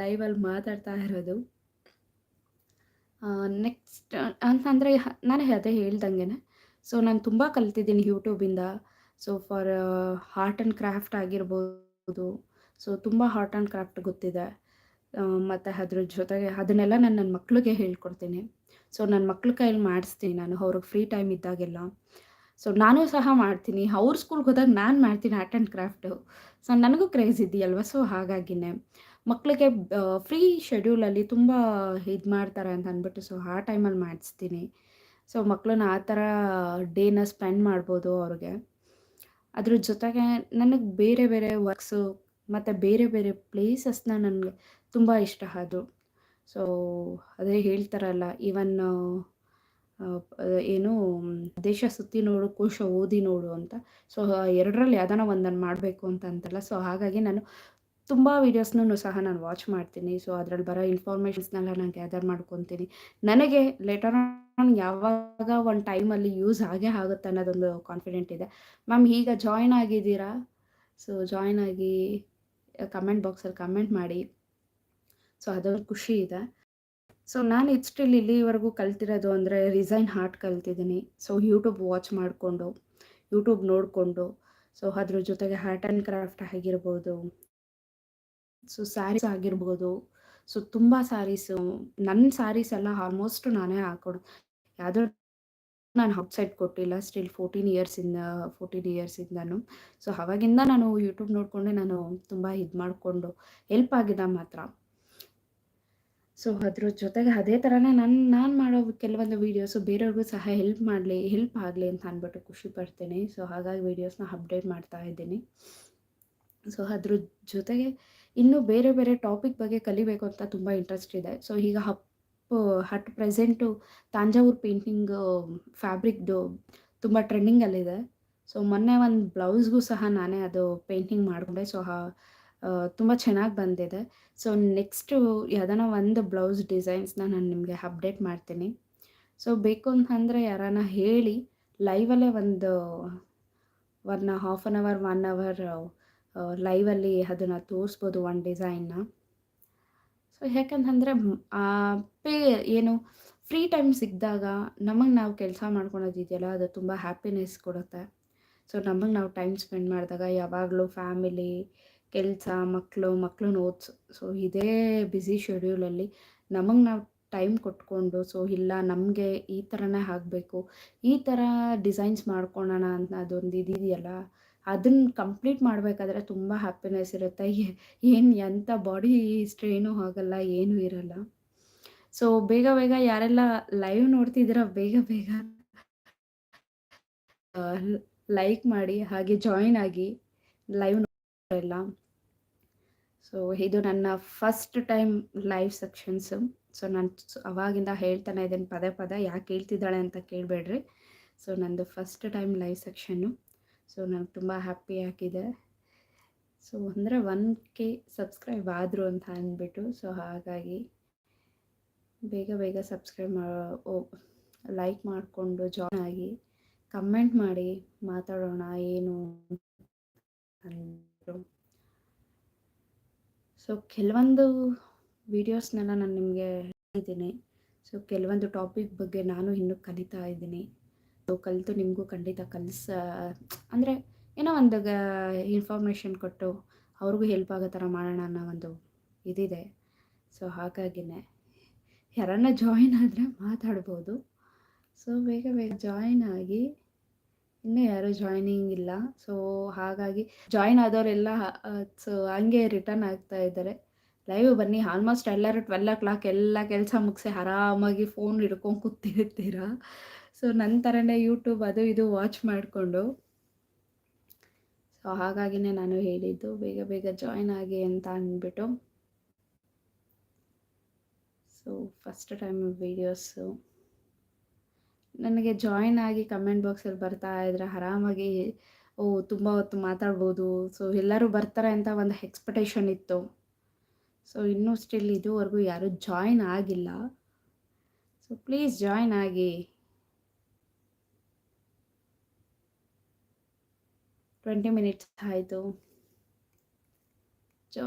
ಲೈವಲ್ಲಿ ಮಾತಾಡ್ತಾ ಇರೋದು. ನೆಕ್ಸ್ಟ್ ಅಂತಂದರೆ ನಾನು ಅದೇ ಹೇಳ್ದಂಗೆ ಸೊ ನಾನು ತುಂಬ ಕಲ್ತಿದ್ದೀನಿ ಯೂಟ್ಯೂಬಿಂದ so for art and craft ಆಗಿರ್ಬೋದು. ಸೊ ತುಂಬ ಹಾರ್ಟ್ ಆ್ಯಂಡ್ ಕ್ರಾಫ್ಟ್ ಗೊತ್ತಿದೆ. ಮತ್ತು ಅದ್ರ ಜೊತೆಗೆ ಅದನ್ನೆಲ್ಲ ನಾನು ನನ್ನ ಮಕ್ಳಿಗೆ ಹೇಳ್ಕೊಡ್ತೀನಿ. ಸೊ ನನ್ನ ಮಕ್ಳ ಕೈಯಲ್ಲಿ ಮಾಡಿಸ್ತೀನಿ ನಾನು ಅವ್ರಿಗೆ ಫ್ರೀ ಟೈಮ್ ಇದ್ದಾಗೆಲ್ಲ. ಸೊ ನಾನು ಸಹ ಮಾಡ್ತೀನಿ. ಅವ್ರ ಸ್ಕೂಲ್ಗೆ ಹೋದಾಗ ನಾನು ಮಾಡ್ತೀನಿ ಆರ್ಟ್ ಆ್ಯಂಡ್ ಕ್ರಾಫ್ಟು ಸೊ ನನಗೂ ಕ್ರೇಜ್ ಇದೆಯಲ್ವ? ಸೊ ಹಾಗಾಗಿನೇ. ಮಕ್ಕಳಿಗೆ ಫ್ರೀ ಶೆಡ್ಯೂಲಲ್ಲಿ ತುಂಬ ಇದು ಮಾಡ್ತಾರೆ ಅಂತ ಅಂದ್ಬಿಟ್ಟು ಸೊ ಆ ಟೈಮಲ್ಲಿ ಮಾಡಿಸ್ತೀನಿ. ಸೊ ಮಕ್ಕಳನ್ನ ಆ ಥರ ಡೇನ ಸ್ಪೆಂಡ್ ಮಾಡ್ಬೋದು ಅವ್ರಿಗೆ. ಅದ್ರ ಜೊತೆಗೆ ನನಗೆ ಬೇರೆ ಬೇರೆ ವರ್ಕ್ಸು ಮತ್ತು ಬೇರೆ ಬೇರೆ ಪ್ಲೇಸಸ್ನ ನನಗೆ ತುಂಬ ಇಷ್ಟ ಅದು. ಸೊ ಅದೇ ಹೇಳ್ತಾರಲ್ಲ ಈವನ್ ಏನು, ದೇಶ ಸುತ್ತಿ ನೋಡು, ಕೋಶ ಓದಿ ನೋಡು ಅಂತ. ಸೊ ಎರಡರಲ್ಲಿ ಯಾವ್ದಾನ ಒಂದನ್ನು ಮಾಡಬೇಕು ಅಂತ ಅಂತಲ್ಲ. ಸೊ ಹಾಗಾಗಿ ನಾನು ತುಂಬ ವೀಡಿಯೋಸ್ನೂ ಸಹ ನಾನು ವಾಚ್ ಮಾಡ್ತೀನಿ. ಸೊ, ಅದರಲ್ಲಿ ಬರೋ ಇನ್ಫಾರ್ಮೇಷನ್ಸ್ನೆಲ್ಲ ನಾನು ಗ್ಯಾದರ್ ಮಾಡ್ಕೊತೀನಿ. ನನಗೆ ಲೇಟರ್ ಆನ್ ಯಾವಾಗ ಒಂದು ಟೈಮಲ್ಲಿ ಯೂಸ್ ಆಗೇ ಆಗುತ್ತೆ ಅನ್ನೋದೊಂದು ಕಾನ್ಫಿಡೆಂಟ್ ಇದೆ. ಮ್ಯಾಮ್, ಈಗ ಜಾಯ್ನ್ ಆಗಿದ್ದೀರಾ? ಸೊ ಜಾಯ್ನ್ ಆಗಿ ಕಮೆಂಟ್ ಬಾಕ್ಸಲ್ಲಿ ಕಮೆಂಟ್ ಮಾಡಿ. ಸೊ, ಅದೊಂದು ಖುಷಿ ಇದೆ. ಸೊ, ನಾನು ಇದು ಸ್ಟಿಲ್ ಇಲ್ಲಿವರೆಗೂ ಕಲ್ತಿರೋದು ಅಂದರೆ ರಿಸೈನ್ ಹಾರ್ಟ್ ಕಲ್ತಿದ್ದೀನಿ. ಸೊ ಯೂಟ್ಯೂಬ್ ವಾಚ್ ಮಾಡಿಕೊಂಡು ಯೂಟ್ಯೂಬ್ ನೋಡಿಕೊಂಡು. ಸೊ, ಅದ್ರ ಜೊತೆಗೆ ಹಾರ್ಟ್ ಆ್ಯಂಡ್ ಕ್ರಾಫ್ಟ್ ಆಗಿರ್ಬೋದು. ಸೊ ಸ್ಯಾರೀಸ್ ಆಗಿರ್ಬೋದು. ಸೊ ತುಂಬ ಸ್ಯಾರೀಸು ನನ್ನ ಸ್ಯಾರೀಸ್ ಎಲ್ಲ ಆಲ್ಮೋಸ್ಟ್ ನಾನೇ ಹಾಕೊಡು. ಯಾವುದೋ ನಾನು ಔಟ್ಸೈಡ್ ಕೊಟ್ಟಿಲ್ಲ ಸ್ಟಿಲ್ ಫೋರ್ಟೀನ್ ಇಯರ್ಸಿಂದ ಫೋರ್ಟೀನ್ ಇಯರ್ಸಿಂದನು ಸೊ ಅವಾಗಿಂದ ನಾನು ಯೂಟ್ಯೂಬ್ ನೋಡಿಕೊಂಡೆ, ನಾನು ತುಂಬ ಇದು ಮಾಡಿಕೊಂಡು ಹೆಲ್ಪ್ ಆಗಿದೆ ಮಾತ್ರ. ಸೊ ಅದ್ರ ಜೊತೆಗೆ ಅದೇ ಥರನೇ ನಾನು ನಾನು ಮಾಡೋ ಕೆಲವೊಂದು ವೀಡಿಯೋಸು ಬೇರೆಯವ್ರಿಗೂ ಸಹ ಹೆಲ್ಪ್ ಮಾಡಲಿ ಹೆಲ್ಪ್ ಆಗಲಿ ಅಂತ ಅಂದ್ಬಿಟ್ಟು ಖುಷಿ ಪಡ್ತೇನೆ. ಸೊ ಹಾಗಾಗಿ ವೀಡಿಯೋಸ್ನ ಅಪ್ಡೇಟ್ ಮಾಡ್ತಾ ಇದ್ದೀನಿ. ಸೊ ಅದ್ರ ಜೊತೆಗೆ ಇನ್ನೂ ಬೇರೆ ಬೇರೆ ಟಾಪಿಕ್ ಬಗ್ಗೆ ಕಲಿಬೇಕು ಅಂತ ತುಂಬ ಇಂಟ್ರೆಸ್ಟ್ ಇದೆ. ಸೊ ಈಗ ಹಪ್ ಹಟ್ ಪ್ರೆಸೆಂಟು ತಾಂಜಾವೂರ್ ಪೇಂಟಿಂಗ್ ಫ್ಯಾಬ್ರಿಕ್ದು ತುಂಬ ಟ್ರೆಂಡಿಂಗಲ್ಲಿದೆ ಸೊ ಮೊನ್ನೆ ಒಂದು ಬ್ಲೌಸ್ಗೂ ಸಹ ನಾನೇ ಅದು ಪೇಂಟಿಂಗ್ ಮಾಡಿಕೊಂಡೆ. ಸೊ ತುಂಬ ಚೆನ್ನಾಗಿ ಬಂದಿದೆ. ಸೊ ನೆಕ್ಸ್ಟು ಯಾವ್ದಾನ ಒಂದು ಬ್ಲೌಸ್ ಡಿಸೈನ್ಸ್ನ ನಾನು ನಿಮಗೆ ಅಪ್ಡೇಟ್ ಮಾಡ್ತೀನಿ. ಸೊ ಬೇಕು ಅಂತಂದರೆ ಯಾರಾನ ಹೇಳಿ ಲೈವಲ್ಲೇ ಒಂದು one half an hour one hour ಲೈವಲ್ಲಿ ಅದನ್ನು ತೋರಿಸ್ಬೋದು ಒಂದು ಡಿಸೈನ್ನ ಸೊ ಯಾಕಂತಂದರೆ ಪೇ, ಏನು ಫ್ರೀ ಟೈಮ್ ಸಿಕ್ಕಿದಾಗ ನಮಗೆ ನಾವು ಕೆಲಸ ಮಾಡ್ಕೊಳೋದಿದೆಯಲ್ಲ, ಅದು ತುಂಬ ಹ್ಯಾಪಿನೆಸ್ ಕೊಡುತ್ತೆ. ಸೊ ನಮಗೆ ನಾವು ಟೈಮ್ ಸ್ಪೆಂಡ್ ಮಾಡಿದಾಗ ಯಾವಾಗಲೂ ಫ್ಯಾಮಿಲಿ ಕೆಲಸ ಮಕ್ಕಳು ಮಕ್ಕಳು ಓದಿಸು ಸೊ ಇದೇ ಬ್ಯುಸಿ ಶೆಡ್ಯೂಲಲ್ಲಿ ನಮಗೆ ನಾವು ಟೈಮ್ ಕೊಟ್ಕೊಂಡು ಸೊ ಇಲ್ಲ ನಮಗೆ ಈ ಥರನೇ ಆಗಬೇಕು, ಈ ಥರ ಡಿಸೈನ್ಸ್ ಮಾಡ್ಕೊಳ್ಳೋಣ ಅಂತ ಅದೊಂದು ಇದಿದೆಯಲ್ಲ ಅದನ್ನ ಕಂಪ್ಲೀಟ್ ಮಾಡಬೇಕಾದ್ರೆ ತುಂಬ ಹ್ಯಾಪಿನೆಸ್ ಇರುತ್ತೆ. ಏನು ಎಂಥ ಬಾಡಿ ಸ್ಟ್ರೈನು ಆಗಲ್ಲ, ಏನೂ ಇರಲ್ಲ. ಸೊ ಬೇಗ ಬೇಗ ಯಾರೆಲ್ಲ ಲೈವ್ ನೋಡ್ತಿದ್ದೀರ ಬೇಗ ಬೇಗ ಲೈಕ್ ಮಾಡಿ, ಹಾಗೆ ಜಾಯಿನ್ ಆಗಿ ಲೈವ್ ನೋಡಲ್ಲ ಸೊ ಇದು ನನ್ನ first time live sections so ನಾನು ಅವಾಗಿಂದ ಹೇಳ್ತಾನೆ ಇದ್ದೀನಿ ಪದೇ ಪದೇ, ಯಾಕೆ ಹೇಳ್ತಿದ್ದಾಳೆ ಅಂತ ಕೇಳಬೇಡ್ರಿ. ಸೊ ನಂದು first time live section so ನನಗೆ ತುಂಬ ಹ್ಯಾಪಿ ಆಗಿದೆ. ಸೊ ಅಂದರೆ ಒನ್ ಕೆ ಸಬ್ಸ್ಕ್ರೈಬ್ ಆದರು ಅಂತ ಅಂದ್ಬಿಟ್ಟು, ಸೊ ಹಾಗಾಗಿ ಬೇಗ ಬೇಗ ಸಬ್ಸ್ಕ್ರೈಬ್ ಲೈಕ್ ಮಾಡಿಕೊಂಡು ಜಾಯ್ನ್ ಆಗಿ ಕಮೆಂಟ್ ಮಾಡಿ ಮಾತಾಡೋಣ ಏನು ಅಂದರು. ಸೊ ಕೆಲವೊಂದು ವೀಡಿಯೋಸ್ನೆಲ್ಲ ನಾನು ನಿಮಗೆ ಹೇಳಿದ್ದೀನಿ ಸೊ ಕೆಲವೊಂದು ಟಾಪಿಕ್ ಬಗ್ಗೆ ನಾನು ಇನ್ನೂ ಕಲಿತಾ ಇದ್ದೀನಿ. ಕಲಿತು ನಿಮಗೂ ಖಂಡಿತ ಕಲಿಸ, ಅಂದರೆ ಏನೋ ಒಂದು ಇನ್ಫಾರ್ಮೇಷನ್ ಕೊಟ್ಟು ಅವ್ರಿಗೂ ಹೆಲ್ಪ್ ಆಗೋ ಥರ ಮಾಡೋಣ ಅನ್ನೋ ಒಂದು ಇದಿದೆ. ಸೊ ಹಾಗಾಗಿನೇ. ಯಾರನ್ನ ಜಾಯಿನ್ ಆದರೆ ಮಾತಾಡ್ಬೋದು. ಸೊ ಬೇಗ ಬೇಗ ಜಾಯಿನ್ ಆಗಿ, ಇನ್ನೂ ಯಾರೂ ಜಾಯ್ನಿಂಗ್ ಇಲ್ಲ. ಸೊ ಹಾಗಾಗಿ ಜಾಯಿನ್ ಆದವರೆಲ್ಲ ಸೊ ಹಂಗೆ ರಿಟರ್ನ್ ಆಗ್ತಾ ಇದ್ದಾರೆ. ಲೈವ್ ಬನ್ನಿ ಆಲ್ಮೋಸ್ಟ್ ಎಲ್ಲರೂ ಟ್ವೆಲ್ ಓ ಕ್ಲಾಕ್ ಎಲ್ಲ ಕೆಲಸ ಮುಗಿಸಿ ಆರಾಮಾಗಿ ಫೋನ್ ಹಿಡ್ಕೊಂಡು ಕೂತಿರ್ತೀರ? ಸೊ ನನ್ನ ಥರನೇ ಯೂಟ್ಯೂಬ್ ಅದು ಇದು ವಾಚ್ ಮಾಡಿಕೊಂಡು. ಸೊ ಹಾಗಾಗಿನೇ ನಾನು ಹೇಳಿದ್ದು, ಬೇಗ ಬೇಗ ಜಾಯ್ನ್ ಆಗಿ ಅಂತ ಅಂದ್ಬಿಟ್ಟು. ಸೊ ಫಸ್ಟ್ ಟೈಮ್ ವೀಡಿಯೋಸು ನನಗೆ ಜಾಯ್ನ್ ಆಗಿ ಕಮೆಂಟ್ ಬಾಕ್ಸಲ್ಲಿ ಬರ್ತಾ ಇದ್ರೆ ಆರಾಮಾಗಿ, ಓ, ತುಂಬ ಹೊತ್ತು ಮಾತಾಡ್ಬೋದು. ಸೊ ಎಲ್ಲರೂ ಬರ್ತಾರೆ ಅಂತ ಒಂದು ಎಕ್ಸ್ಪೆಕ್ಟೇಷನ್ ಇತ್ತು. ಸೊ ಇನ್ನೂ ಸ್ಟಿಲ್ ಇದುವರೆಗೂ ಯಾರೂ ಜಾಯ್ನ್ ಆಗಿಲ್ಲ. ಸೊ ಪ್ಲೀಸ್ ಜಾಯ್ನ್ ಆಗಿ. ಟ್ವೆಂಟಿ ಮಿನಿಟ್ಸ್ ಆಯಿತು